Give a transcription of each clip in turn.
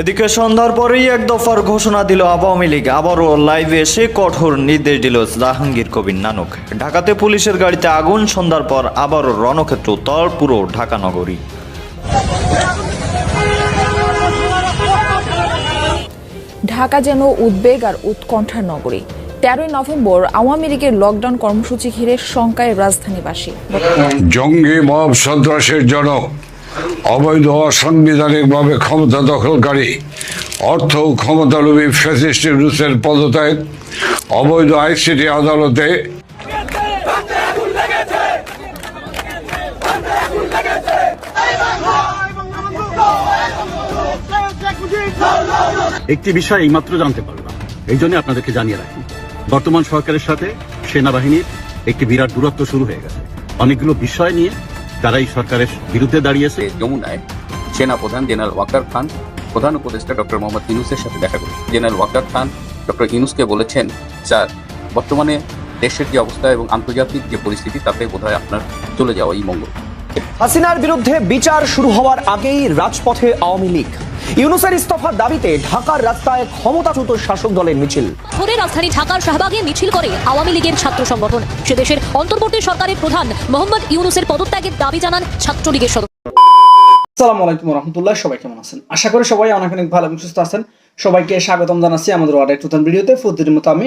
এদিকে সন্ধ্যার পরেই এক দফার ঘোষণা দিল আওয়ামী লীগ। আবারও লাইভে এসে কঠোর নির্দেশ দিল জাহাঙ্গীর কবির নানক। ঢাকাতে পুলিশের গাড়িতে আগুন সন্ধ্যার পর আবারও রণক্ষেত্র উত্তর পুরো ঢাকা নগরী। ঢাকা যেন উদ্বেগ আর উৎকণ্ঠার নগরী। তেরোই নভেম্বর আওয়ামী লীগের লকডাউন কর্মসূচি ঘিরে শঙ্কায় রাজধানীবাসী। জঙ্গি মব সন্ত্রাসের জনক। অবৈধ অসাংবিধানিকভাবে ক্ষমতা দখলকারী, অর্থ ও ক্ষমতালোভী ফ্যাসিস্ট রুসের পদত্যাগ, অবৈধ আইসিটি আদালতে একটি বিষয় এইমাত্র জানতে পারলাম। এই জন্য আপনাদেরকে জানিয়ে রাখি, বর্তমান সরকারের সাথে সেনাবাহিনীর একটি বিরাট দূরত্ব শুরু হয়ে গেছে। অনেকগুলো বিষয় নিয়ে তারা এই সরকারের বিরুদ্ধে দাঁড়িয়েছে। যমুনায় সেনা প্রধান জেনারেল ওয়াকার খান, প্রধান উপদেষ্টা ডক্টর মোহাম্মদ ইউনুসের সাথে দেখা করেন। জেনারেল ওয়াকার খান ডক্টর ইউনুসকে বলেছেন, স্যার, বর্তমানে দেশের যে অবস্থা এবং আন্তর্জাতিক যে পরিস্থিতি, তাতে বোধহয় আপনার চলে যাওয়া যাওয়াই মঙ্গল। হাসিনার বিরুদ্ধে বিচার শুরু হওয়ার আগেই রাজপথে আওয়ামী লীগ। ইউনুসের ইস্তফার দাবিতে ঢাকার রাস্তায় ক্ষমতাচ্যুত শাসক দলের মিছিল। ভোরে রাজধানী ঢাকার শাহবাগে মিছিল করে আওয়ামী লীগের ছাত্র সংগঠন। সে দেশের অন্তর্বর্তী সরকারের প্রধান মোহাম্মদ ইউনুসের পদত্যাগের দাবি জানান ছাত্রলীগের সদস্য। আসসালামু আলাইকুম রহমতুল্লাহ সবাই কেমন আছেন? আশা করি সবাই অনেক অনেক ভালো এবং সুস্থ আছেন। সবাইকে স্বাগতম জানাচ্ছি আমাদের ওয়ার্ড নতুন ভিডিওতে। প্রতিদিনের মতো আমি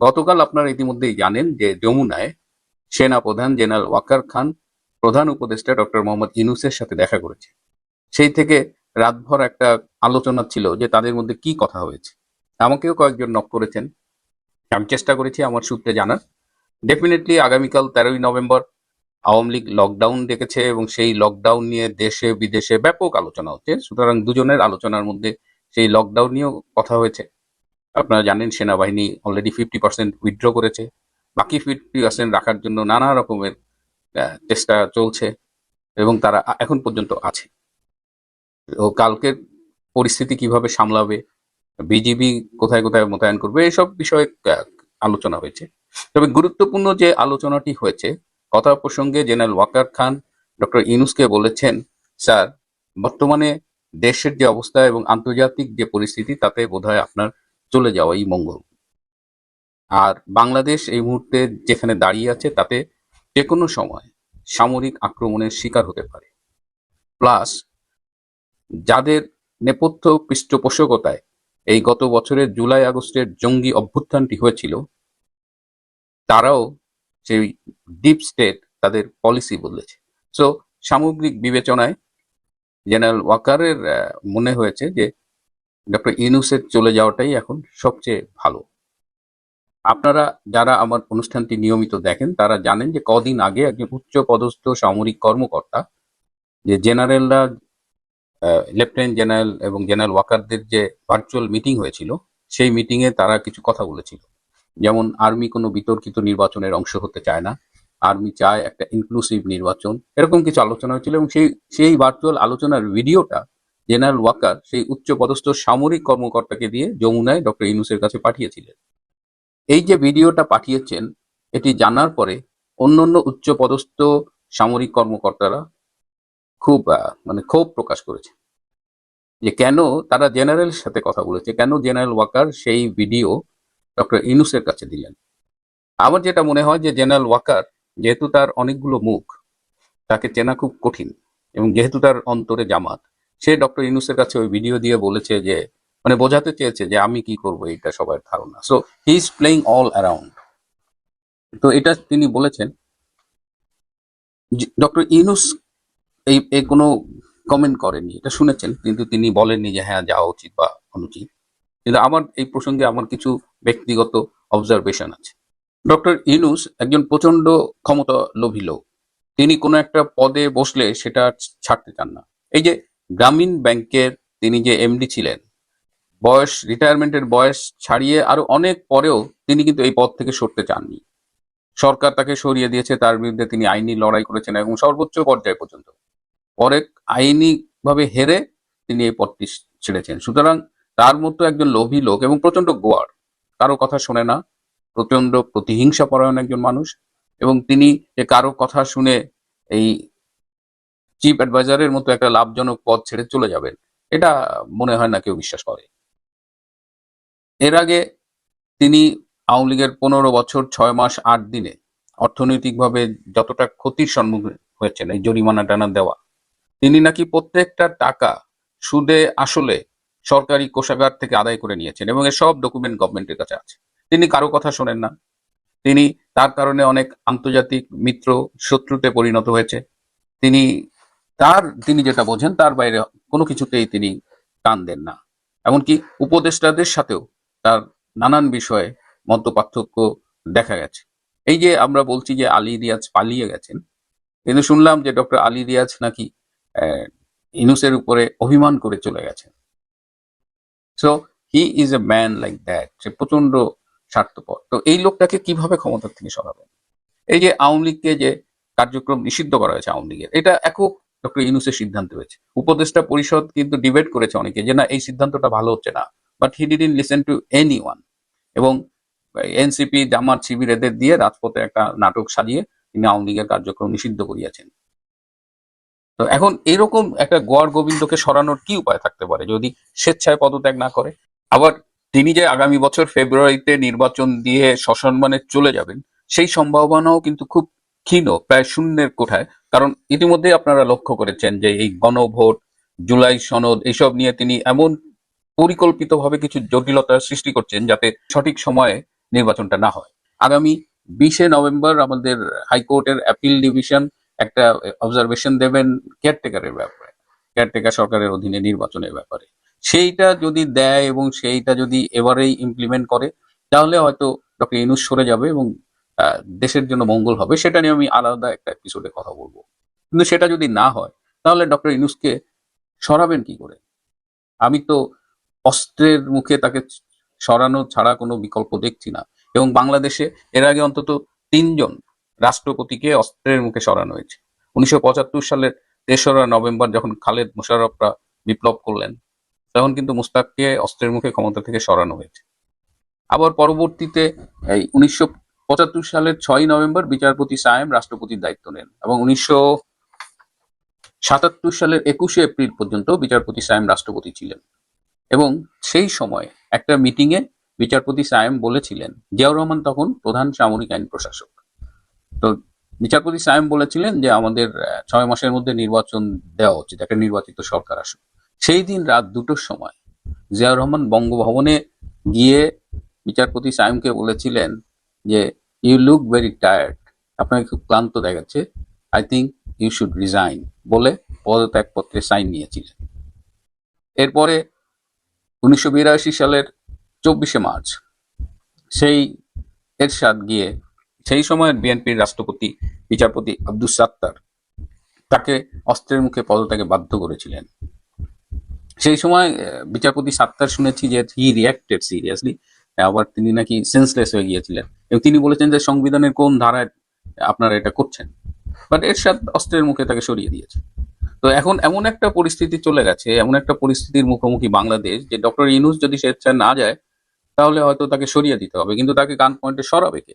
গতকাল আপনারা ইতিমধ্যেই জানেন যে যমুনায় সেনা প্রধান জেনারেল ওয়াকার খান, প্রধান উপদেষ্টা ডক্টর মোহাম্মদ ইনুসের সাথে দেখা করেছে। সেই থেকে রাতভর একটা আলোচনা ছিল যে তাদের মধ্যে কি কথা হয়েছে। আমাকেও কয়েকজন নক করেছেন। আমি চেষ্টা করেছি আমার সূত্রে জানার। ডেফিনেটলি আগামীকাল তেরোই নভেম্বর আওয়ামী লীগ লকডাউন ডেকেছে এবং সেই লকডাউন নিয়ে দেশে, বিদেশে ব্যাপক আলোচনা হচ্ছে। সুতরাং দুজনের আলোচনার মধ্যে সেই লকডাউন নিয়েও কথা হয়েছে। আপনারা জানেন, সেনাবাহিনী অলরেডি ফিফটি পার্সেন্ট উইথড্র করেছে। বাকি ফিফটি পার্সেন্ট রাখার জন্য নানা রকমের চেষ্টা চলছে এবং তারা এখন পর্যন্ত আছে। ও কালকের পরিস্থিতি কীভাবে সামলাবে, বিজিবি কোথায় কোথায় মোতায়েন করবে, এসব বিষয়ে আলোচনা হয়েছে। তবে গুরুত্বপূর্ণ যে আলোচনাটি হয়েছে, কথা প্রসঙ্গে জেনারেল ওয়াকার খান, ডক্টর ইনুসকে বলেছেন, স্যার, বর্তমানে দেশের যে অবস্থা এবং আন্তর্জাতিক যে পরিস্থিতি, তাতে বোধহয় আপনার চলে যাওয়াই মঙ্গল। আর বাংলাদেশ এই মুহূর্তে যেখানে দাঁড়িয়ে আছে, তাতে যে কোনো সময় সামরিক আক্রমণের শিকার হতে পারে। প্লাস যাদের নেপথ্য পৃষ্ঠপোষকতায় এই গত বছরের জুলাই আগস্টের জঙ্গি অভ্যুত্থানটি হয়েছিল, তারাও সেই ডিপ স্টেট তাদের পলিসি বদলেছে। সো সামগ্রিক বিবেচনায় জেনারেল ওয়াকারের মনে হয়েছে যে ডক্টর ইউনুসের চলে যাওয়াটাই এখন সবচেয়ে ভালো। আপনারা যারা আমার অনুষ্ঠানটি নিয়মিত দেখেন, তারা জানেন যে কদিন আগে একজন উচ্চ পদস্থ সামরিক কর্মকর্তা, যে জেনারেলরা লেফটেন্যান্ট জেনারেল এবং জেনারেল ওয়াকারদের যে ভার্চুয়াল মিটিং হয়েছিল, সেই মিটিংয়ে তারা কিছু কথা বলেছিল। যেমন, আর্মি কোনো বিতর্কিত নির্বাচনের অংশ হতে চায় না, আর্মি চায় একটা ইনক্লুসিভ নির্বাচন, এরকম কিছু আলোচনা হয়েছিল এবং সেই সেই ভার্চুয়াল আলোচনার ভিডিওটা জেনারেল ওয়াকার সেই উচ্চ পদস্থ সামরিক কর্মকর্তাকে দিয়ে যমুনায় ডক্টর ইনুসের কাছে পাঠিয়েছিলেন। এই যে ভিডিওটা পাঠিয়েছেন, এটি জানার পরে অন্যান্য উচ্চ পদস্থ সামরিক কর্মকর্তারা খুব মানে ক্ষোভ প্রকাশ করেছে। যে কেন তারা জেনারেলের সাথে কথা বলেছে, কেন জেনারেল ওয়াকার সেই ভিডিও ডক্টর ইনুসের কাছে দিলেন? আমার যেটা মনে হয় যে জেনারেল ওয়াকার যেহেতু তার অনেকগুলো মুখ, তাকে চেনা খুব কঠিন এবং যেহেতু তার অন্তরে জামাত সে ডক্টর ইনুসের কাছে ওই ভিডিও দিয়ে বলেছে যে মানে বোঝাতে চেয়েছে যে আমি কি করব এটা সবার ধারণা। So he is playing all around তো এটা তিনি বলেছেন ডক্টর ইনুস এই এই কোনো কমেন্ট করেনি এটা শুনেছেন, কিন্তু তিনি বলেননি যে হ্যাঁ যাওয়া উচিত বা অনুচিত। কিন্তু আমার, এই প্রসঙ্গে আমার কিছু ব্যক্তিগত অবজারভেশন আছে। ডক্টর ইনুস একজন প্রচণ্ড ক্ষমতা লোভী লোক। তিনি কোনো একটা পদে বসলে সেটা ছাড়তে চান না। এই যে গ্রামীণ ব্যাংকের তিনি যে এমডি ছিলেন। বয়স, রিটায়ারমেন্টের বয়স ছাড়িয়ে আরও অনেক পরেও তিনি কিন্তু এই পদ থেকে সরতে চাননি। সরকার তাকে সরিয়ে দিয়েছে, তার বিরুদ্ধে তিনি আইনি লড়াই করেছেন এবং সর্বোচ্চ পর্যায় পর্যন্ত। পরে আইনি ভাবে হেরে তিনি এই পদটি ছেড়েছেন। সুতরাং তার মতো একজন লোভী লোক এবং প্রচণ্ড গোয়ার, কারও কথা শোনে না প্রচণ্ড প্রতিহিংসা পরায়ণ একজন মানুষ এবং তিনি যে কারও কথা শুনে এই চিফ অ্যাডভাইজারের মতো একটা লাভজনক পদ ছেড়ে চলে যাবেন। এটা মনে হয় না কেউ বিশ্বাস করে। এর আগে তিনি আওয়ামী লীগের পনেরো বছর ছয় মাস আট দিনে অর্থনৈতিকভাবে যতটা ক্ষতির সম্মুখীন হয়েছেন, এই জরিমানা টানা দেওয়া, তিনি নাকি প্রত্যেকটা টাকা সুদে আসলে সরকারি কোষাগার থেকে আদায় করে নিয়েছেন এবং এর সব ডকুমেন্ট গভর্নমেন্টের কাছে আছে। তিনি কারও কথা শোনেন না। তিনি তার কারণে অনেক আন্তর্জাতিক মিত্র শত্রুতে পরিণত হয়েছে। তিনি তার, তিনি যেটা বোঝেন, তার বাইরে কোনো কিছুতেই তিনি টান দেন না। এমনকি উপদেষ্টাদের সাথেও তার নানান বিষয়ে মত পার্থক্য দেখা গেছে। এই যে আমরা বলছি যে আলী রিয়াজ পালিয়ে গেছেন কিন্তু শুনলাম যে ডক্টর আলী রিয়াজ নাকি ইনুসের উপরে অভিমান করে চলে গেছেন। So he is a man like that সে প্রচণ্ড স্বার্থপর। তো এই লোকটাকে কীভাবে ক্ষমতা থেকে সরাবেন? এই যে আওয়ামী লীগকে যে কার্যক্রম নিষিদ্ধ করা হয়েছে আওয়ামী লীগের, এটা একক ডক্টর ইনুসের সিদ্ধান্ত হয়েছে। উপদেষ্টা পরিষদ কিন্তু ডিবেট করেছে অনেকে যে না, এই সিদ্ধান্তটা ভালো হচ্ছে না। But he didn't listen to anyone এবং এনসিপি, জামাত, শিবির এদের দিয়ে রাজপথে একটা নাটক সাজিয়ে তিনি আওয়ামী লীগের কার্যক্রম নিষিদ্ধ করিয়াছেন। তো এখন এরকম একটা গোয়ার গোবিন্দকে সরানোর কি উপায় থাকতে পারে যদি স্বেচ্ছায় পদত্যাগ না করে? আবার তিনি যে আগামী বছর ফেব্রুয়ারিতে নির্বাচন দিয়ে সসম্মানে চলে যাবেন, সেই সম্ভাবনাও কিন্তু খুব ক্ষীণ, প্রায় শূন্যের কোঠায়। কারণ ইতিমধ্যে আপনারা লক্ষ্য করেছেন যে এই গণভোট, জুলাই সনদ এইসব নিয়ে তিনি এমন পরিকল্পিতভাবে কিছু জটিলতার সৃষ্টি করছেন যাতে সঠিক সময়ে নির্বাচনটা না হয়। আগামী বিশে নভেম্বর আমাদের হাইকোর্টের অ্যাপিল ডিভিশন একটা অবজারভেশন দেবেন কেয়ারটেকারের ব্যাপারে, কেয়ারটেকার সরকারের অধীনে নির্বাচনের ব্যাপারে। সেইটা যদি দেয় এবং সেইটা যদি এবারেই ইমপ্লিমেন্ট করে, তাহলে হয়তো ডক্টর ইনুস সরে যাবে এবং দেশের জন্য মঙ্গল হবে, সেটা নিয়ে আমি আলাদা একটা এপিসোডে কথা বলব। কিন্তু সেটা যদি না হয়, তাহলে ডক্টর ইনুসকে সরাবেন কি করে? আমি তো অস্ত্রের মুখে তাকে সরানো ছাড়া কোনো বিকল্প দেখছি না। এবং বাংলাদেশে এর আগে অন্তত তিনজন রাষ্ট্রপতিকে অস্ত্রের মুখে সরানো হয়েছে। উনিশশো পঁচাত্তর সালের তেসরা নভেম্বর যখন খালেদ মোশাররফরা বিপ্লব করলেন, তখন কিন্তু মুস্তাককে অস্ত্রের মুখে ক্ষমতা থেকে সরানো হয়েছে। আবার পরবর্তীতে এই উনিশশো পঁচাত্তর সালের ছয় নভেম্বর বিচারপতি সায়েম রাষ্ট্রপতির দায়িত্ব নেন এবং উনিশশো সাতাত্তর সালের একুশে এপ্রিল পর্যন্ত বিচারপতি সায়েম রাষ্ট্রপতি ছিলেন। এবং সেই সময় একটা মিটিংয়ে বিচারপতি সায়েম বলেছিলেন, জিয়াউর রহমান তখন প্রধান সামরিক আইন প্রশাসক। তো বিচারপতি সায়েম বলেছিলেন যে আমাদের ছয় মাসের মধ্যে নির্বাচন দেওয়া উচিত, একটা নির্বাচিত সরকার আসুক। সেই দিন রাত দুটোর সময় জিয়াউর রহমান বঙ্গভবনে গিয়ে বিচারপতি সায়েমকে বলেছিলেন যে ইউ লুক ভেরি টায়ার্ড আপনাকে খুব ক্লান্ত দেখাচ্ছে। I think you should resign বলে পদত্যাগপত্রে সাইন নিয়েছিলেন। এরপরে উনিশশো বিরাশি সালের চব্বিশে মার্চ সেই এরশাদ গিয়ে সেই সময়ের বিএনপির রাষ্ট্রপতি, বিচারপতি আব্দুস সাত্তার তাকে অস্ত্রের মুখে পদত্যাগে বাধ্য করেছিলেন। সেই সময় বিচারপতি সাত্তার শুনেছি যে হি রিয়াক্টেড সিরিয়াসলি আবার তিনি নাকি সেন্সলেস হয়ে গিয়েছিলেন। এবং তিনি বলেছেন যে সংবিধানের কোন ধারায় আপনারা এটা করছেন। বাট এরশাদ অস্ত্রের মুখে তাকে সরিয়ে দিয়েছে। তো এখন এমন একটা পরিস্থিতি চলে গেছে, এমন একটা পরিস্থিতির মুখোমুখি বাংলাদেশ যে ডক্টর ইনুস যদি স্বেচ্ছায় না যায়, তাহলে হয়তো তাকে সরিয়ে দিতে হবে। কিন্তু তাকে গান পয়েন্টে সরাবে কে?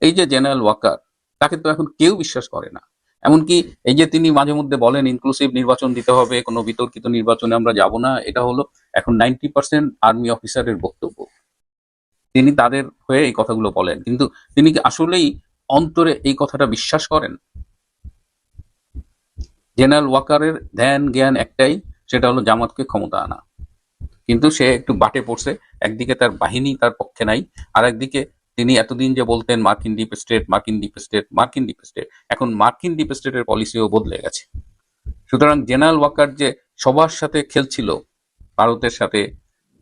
এই যে জেনারেল ওয়াকার, তাকে তো এখন কেউ বিশ্বাস করে না। এমনকি এই যে তিনি মাঝে মধ্যে বলেন ইনক্লুসিভ নির্বাচন দিতে হবে, কোনো বিতর্কিত নির্বাচনে আমরা যাব না, এটা হলো এখন নাইনটি পার্সেন্ট আর্মি অফিসারের বক্তব্য। তিনি তাদের হয়ে এই কথাগুলো বলেন। কিন্তু তিনি কি আসলেই অন্তরে এই কথাটা বিশ্বাস করেন? জেনারেল ওয়াকারের ধ্যান জ্ঞান একটাই, সেটা হলো জামাতকে ক্ষমতা আনা। কিন্তু সে একটু বাটে পড়ছে, একদিকে তার বাহিনী তার পক্ষে নাই আর একদিকে তিনি এতদিন যে বলতেন মার্কিন ডিপ স্টেট, মার্কিন ডিপ স্টেট, মার্কিন ডিপ স্টেট, এখন মার্কিন ডিপ স্টেটের পলিসিও বদলে গেছে। সুতরাং জেনারেল ওয়াকার যে সবার সাথে খেলছিল, ভারতের সাথে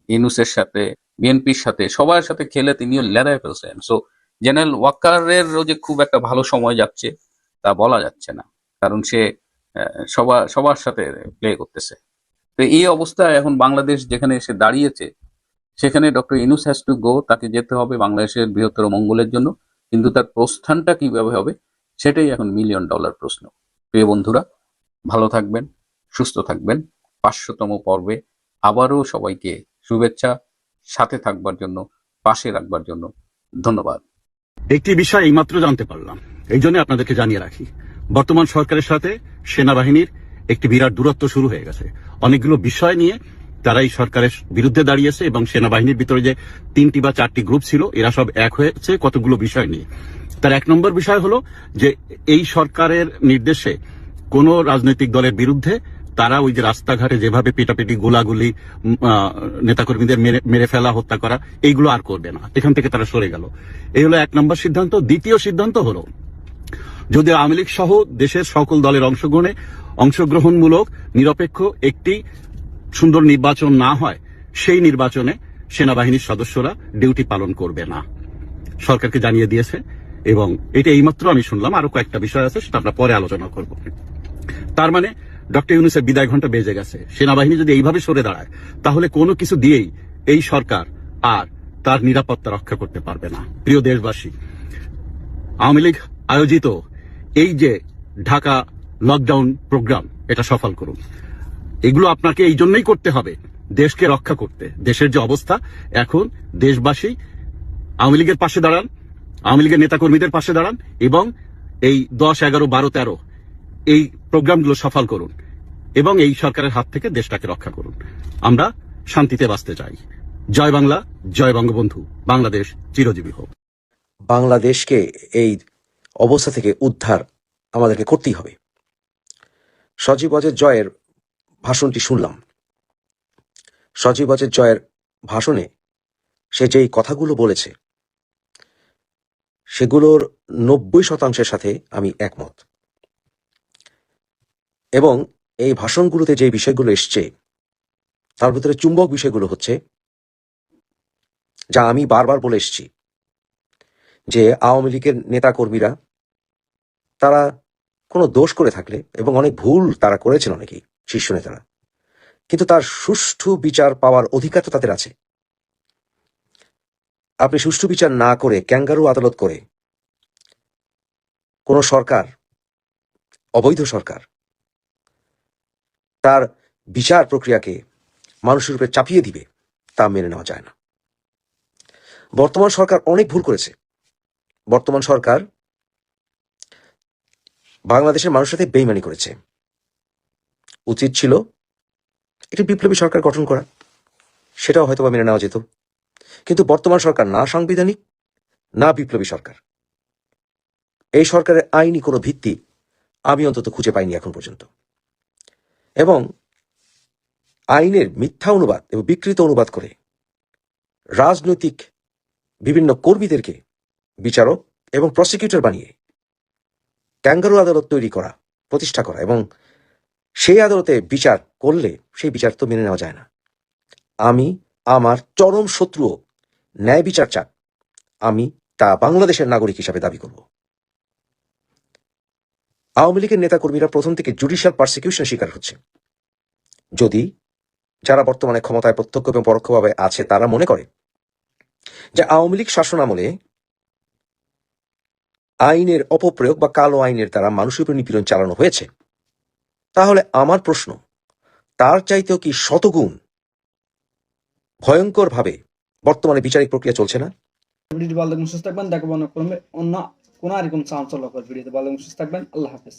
ইনুসের সাথে বিএনপির সাথে, সবার সাথে খেলে তিনিও লেদায় ফেলছেন। সো জেনারেল ওয়াকারের যে খুব একটা ভালো সময় যাচ্ছে, তা বলা যাচ্ছে না। কারণ সে সবার সবার সাথে প্লে করতেছে। তো এই অবস্থায় এখন বাংলাদেশ যেখানে এসে দাঁড়িয়েছে, সেখানে doctor Yunus has to go তাকে যেতে হবে বাংলাদেশের বৃহত্তর মঙ্গলের জন্য। কিন্তু তার প্রস্থানটা কীভাবে হবে, সেটাই এখন মিলিয়ন ডলার প্রশ্ন। প্রিয় বন্ধুরা, ভালো থাকবেন, সুস্থ থাকবেন। পাঁচশোতম পর্বে আবারও সবাইকে শুভেচ্ছা। সাথে থাকবার জন্য, পাশে রাখবার জন্য। ধন্যবাদ। একটি বিষয় এইমাত্র জানতে পারলাম। এই জন্য আপনাদেরকে জানিয়ে রাখি, বর্তমান সরকারের সাথে সেনাবাহিনীর একটি বিরাট দূরত্ব শুরু হয়ে গেছে। অনেকগুলো বিষয় নিয়ে তারা এই সরকারের বিরুদ্ধে দাঁড়িয়েছে এবং সেনাবাহিনীর ভিতরে যে তিনটি বা চারটি গ্রুপ ছিল, এরা সব এক হয়েছে কতগুলো বিষয় নিয়ে। তার এক নম্বর বিষয় হলো যে এই সরকারের নির্দেশে কোন রাজনৈতিক দলের বিরুদ্ধে তারা ওই যে রাস্তাঘাটে যেভাবে পিটাপিটি, গোলাগুলি নেতাকর্মীদের মেরে- মেরে ফেলা, হত্যা করা, এইগুলো আর করবে না। এখান থেকে তারা সরে গেল। এই হলো এক নম্বর সিদ্ধান্ত। দ্বিতীয় সিদ্ধান্ত হলো যদি আওয়ামী লীগ সহ দেশের সকল দলের অংশগ্রহণে অংশগ্রহণমূলক, নিরপেক্ষ একটি সুন্দর নির্বাচন না হয়, সেই নির্বাচনে সেনাবাহিনীর সদস্যরা ডিউটি পালন করবে না। সরকারকে জানিয়ে দিয়েছে, এবং এটা এইমাত্র আমি শুনলাম। আরও কয়েকটা বিষয় আছে, সেটা আমরা পরে আলোচনা করব। তার মানে ডক্টর ইউনুসের বিদায় ঘণ্টা বেজে গেছে। সেনাবাহিনী যদি এইভাবে সরে দাঁড়ায়, তাহলে কোনো কিছু দিয়েই এই সরকার আর তার নিরাপত্তা রক্ষা করতে পারবে না। প্রিয় দেশবাসী, আওয়ামী লীগ আয়োজিত এই যে ঢাকা লকডাউন প্রোগ্রাম, এটা সফল করুন। এগুলো আপনাকে এই জন্যই করতে হবে, দেশকে রক্ষা করতে। দেশের যে অবস্থা, এখন দেশবাসী আওয়ামী লীগের পাশে দাঁড়ান, আওয়ামী লীগের নেতাকর্মীদের পাশে দাঁড়ান এবং এই দশ, এগারো, বারো, তেরো এই প্রোগ্রামগুলো সফল করুন এবং এই সরকারের হাত থেকে দেশটাকে রক্ষা করুন। আমরা শান্তিতে বাঁচতে চাই। জয় বাংলা, জয় বঙ্গবন্ধু। বাংলাদেশ চিরজীবী হোক। বাংলাদেশকে এই অবস্থা থেকে উদ্ধার আমাদেরকে করতেই হবে। সজীব অজের জয়ের ভাষণটি শুনলাম। সজীব অজের জয়ের ভাষণে সে যেই কথাগুলো বলেছে, সেগুলোর নব্বই শতাংশের সাথে আমি একমত। এবং এই ভাষণগুলোতে যে বিষয়গুলো এসছে, তার ভিতরে চুম্বক বিষয়গুলো হচ্ছে, যা আমি বারবার বলে এসেছি, যে আওয়ামী লীগের নেতাকর্মীরা, তারা কোনো দোষ করে থাকলে এবং অনেক ভুল তারা করেছেন অনেকেই, শীর্ষ নেতারা, কিন্তু তার সুষ্ঠু বিচার পাওয়ার অধিকার তো তাদের আছে। আপনি সুষ্ঠু বিচার না করে ক্যাঙ্গারু আদালত করে কোন সরকার, অবৈধ সরকার তার বিচার প্রক্রিয়াকে মানুষের উপরে চাপিয়ে দিবে, তা মেনে নেওয়া যায় না। বর্তমান সরকার অনেক ভুল করেছে। বর্তমান সরকার বাংলাদেশের মানুষের সাথে বেইমানি করেছে। উচিত ছিল একটি বিপ্লবী সরকার গঠন করা, সেটাও হয়তো মেনে নেওয়া যেত। কিন্তু বর্তমান সরকার না সাংবিধানিক, না বিপ্লবী সরকার। এই সরকারের আইনি কোনো ভিত্তি আমি অন্তত খুঁজে পাইনি এখন পর্যন্ত। এবং আইনের মিথ্যা অনুবাদ এবং বিকৃত অনুবাদ করে রাজনৈতিক বিভিন্ন কর্মীদেরকে বিচারক এবং প্রসিকিউটর বানিয়ে ক্যাঙ্গারু আদালত তৈরি করা, প্রতিষ্ঠা করা এবং সেই আদালতে বিচার করলে সেই বিচার তো মেনে নেওয়া যায় না। আমি, আমার চরম শত্রুও ন্যায় বিচার চাক। আমি তা বাংলাদেশের নাগরিক হিসাবে দাবি করব। আওয়ামী লীগের নেতাকর্মীরা প্রথম থেকে জুডিশিয়াল পারসিকিউশন শিকার হচ্ছে। যদি যারা বর্তমানে ক্ষমতায় প্রত্যক্ষ এবং পরোক্ষভাবে আছে, তারা মনে করে যে আওয়ামী লীগ শাসন আমলে আইনের অপপ্রয়োগ বা কালো আইনের দ্বারা মানুষের উপর নিপীড়ন চালানো হয়েছে, তাহলে আমার প্রশ্ন, তার চাইতেও কি শতগুণ ভয়ঙ্কর ভাবে বর্তমানে বিচারিক প্রক্রিয়া চলছে না? কোনো আর চাঞ্চল্যকর ভিডিওতে। ভালো এবং সুস্থ থাকবেন আল্লাহ হাফেজ।